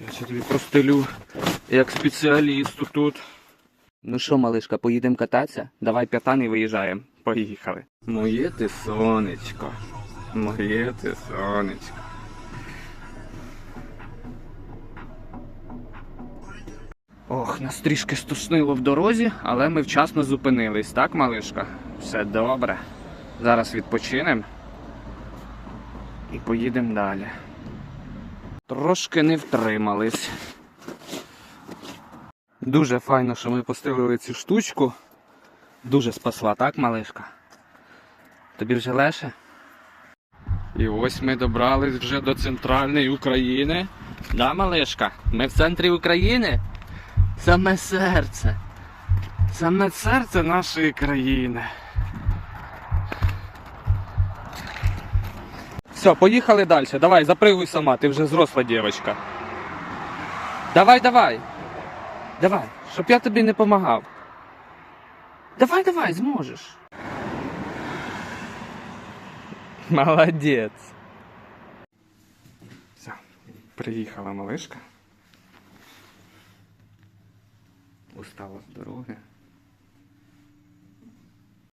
Зараз я тобі простелю як спеціалісту тут. Ну що, малишка, поїдемо кататися? Давай п'ятан і виїжджаємо. Поїхали. Моє ти сонечко. Моє ти сонечко. Ох, нас трішки стушнило в дорозі, але ми вчасно зупинились, так, малишка? Все добре. Зараз відпочинемо і поїдемо далі. Трошки не втримались. Дуже файно, що ми постелили цю штучку. Дуже спасла, так, малишка? Тобі вже леше? І ось ми добрались вже до центральної України. Да, малишка? Ми в центрі України? Саме серце. Саме серце нашої країни. Все, поїхали далі. Давай, запригуй сама, ти вже зросла дівчинка. Давай, давай. Давай, щоб я тобі не допомагав. Давай, давай, зможеш. Молодець. Все, приїхала малишка. Устала з дороги.